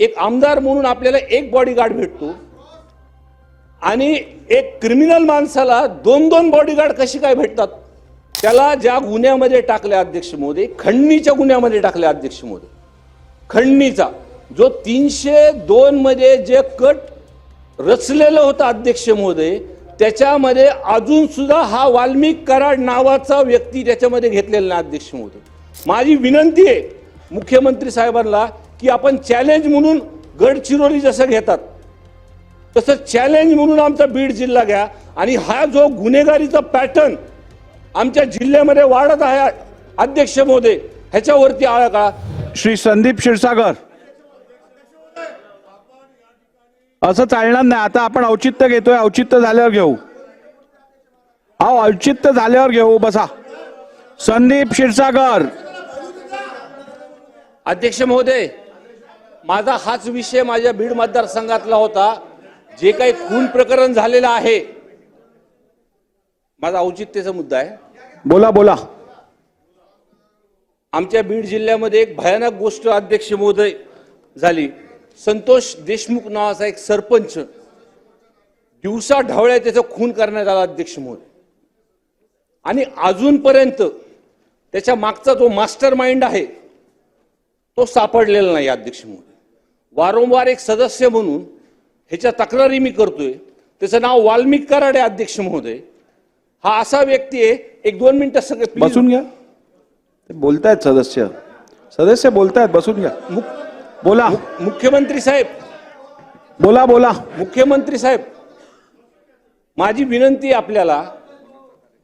एक आमदार म्हणून आपल्याला एक बॉडीगार्ड भेटतो. आणि एक क्रिमिनल माणसाला दोन दोन बॉडीगार्ड कशी काय भेटतात? त्याला ज्या गुन्ह्यामध्ये टाकले अध्यक्ष मोदी खंडणीच्या गुन्ह्यामध्ये टाकले अध्यक्ष मोदी. खंडणीचा जो तीनशे दोनमध्ये जे कट रचलेलं होतं अध्यक्ष महोदय त्याच्यामध्ये अजून सुद्धा हा वाल्मिक कराड नावाचा व्यक्ती त्याच्यामध्ये घेतलेला नाही अध्यक्ष महोदय माझी विनंती आहे मुख्यमंत्री साहेबांना की आपण चॅलेंज म्हणून गडचिरोली जसं घेतात तसं चॅलेंज म्हणून आमचा बीड जिल्हा घ्या. आणि हा जो गुन्हेगारीचा पॅटर्न आमच्या जिल्ह्यामध्ये वाढत आहे अध्यक्ष महोदय ह्याच्यावरती आळा काढा. श्री संदीप क्षीरसागर. असं चालणार नाही. आता आपण औचित्य घेतोय. औचित्य झाल्यावर घेऊ. अहो औचित्य झाल्यावर घेऊ. बसा. संदीप क्षीरसागर. अध्यक्ष महोदय माझा हाच विषय माझ्या बीड मतदारसंघातला होता. जे काही खून प्रकरण झालेलं आहे माझा औचित्याचा मुद्दा आहे. बोला बोला. आमच्या बीड जिल्ह्यामध्ये एक भयानक गोष्ट अध्यक्ष महोदय झाली. संतोष देशमुख नावाचा एक सरपंच दिवसा ढवळ्या त्याचा खून करण्यात आला अध्यक्ष महोदय. आणि अजूनपर्यंत त्याच्या मागचा जो मास्टर माइंड आहे तो सापडलेला नाही अध्यक्ष महोदय. वारंवार एक सदस्य म्हणून ह्याच्या तक्रारी मी करतोय. त्याचं नाव वाल्मिक कराड अध्यक्ष महोदय. हा असा व्यक्ती आहे एक दोन मिनिटं सगळे. बसून घ्या. ते बोलतायत सदस्य. सदस्य बोलतायत बसून घ्या. मुख- बोला. मुख्यमंत्री साहेब. बोला बोला. मुख्यमंत्री साहेब माझी विनंती आहे आपल्याला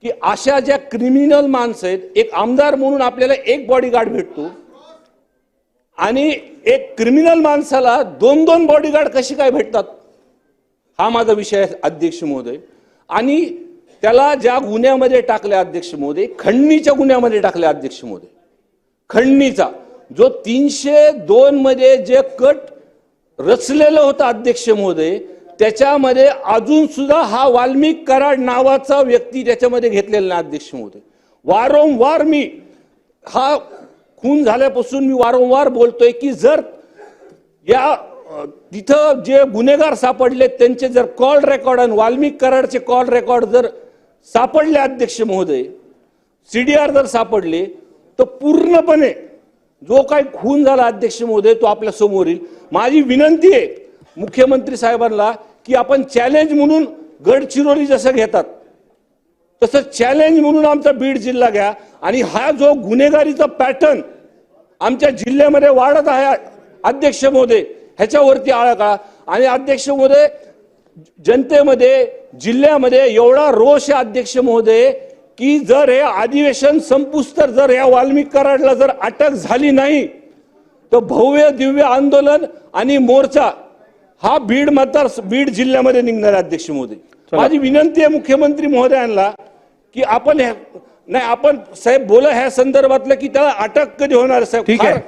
की अशा ज्या क्रिमिनल माणसं आहेत एक आमदार म्हणून आपल्याला एक बॉडीगार्ड भेटतो. आणि एक क्रिमिनल माणसाला दोन दोन बॉडीगार्ड कशी काय भेटतात? हा माझा विषय आहे अध्यक्ष महोदय. आणि त्याला ज्या गुन्ह्यामध्ये टाकले अध्यक्ष महोदय खंडणीच्या गुन्ह्यामध्ये टाकले अध्यक्ष महोदय. खंडणीचा जो तीनशे दोन मध्ये जे कट रचलेलं होतं अध्यक्ष महोदय त्याच्यामध्ये अजून सुद्धा हा वाल्मिक कराड नावाचा व्यक्ती त्याच्यामध्ये घेतलेला नाही अध्यक्ष महोदय. वारंवार मी हा खून झाल्यापासून मी वारंवार बोलतोय की जर या तिथं जे गुन्हेगार सापडले त्यांचे जर कॉल रेकॉर्ड आणि वाल्मिक कराडचे कॉल रेकॉर्ड जर सापडले अध्यक्ष महोदय सी डी आर जर सापडले तर पूर्णपणे जो काही खून झाला अध्यक्ष महोदय तो आपल्यासमोर येईल. माझी विनंती आहे मुख्यमंत्री साहेबांना की आपण चॅलेंज म्हणून गडचिरोली जसं घेतात तसं चॅलेंज म्हणून आमचा बीड जिल्हा घ्या. आणि हा जो गुन्हेगारीचा पॅटर्न आमच्या जिल्ह्यामध्ये वाढत आहे अध्यक्ष महोदय ह्याच्यावरती आळा का आणि अध्यक्ष महोदय जनतेमध्ये जिल्ह्यामध्ये एवढा रोष आहे अध्यक्ष महोदय की जर हे अधिवेशन संपुस्तर जर या वाल्मिक कराडला जर अटक झाली नाही तर भव्य दिव्य आंदोलन आणि मोर्चा हा बीड मतदार बीड जिल्ह्यामध्ये निघणार अध्यक्ष महोदय. माझी विनंती आहे मुख्यमंत्री महोदयांना की आपण नाही आपण साहेब बोला ह्या संदर्भातलं की त्याला अटक कधी होणार साहेब? ठीक आहे.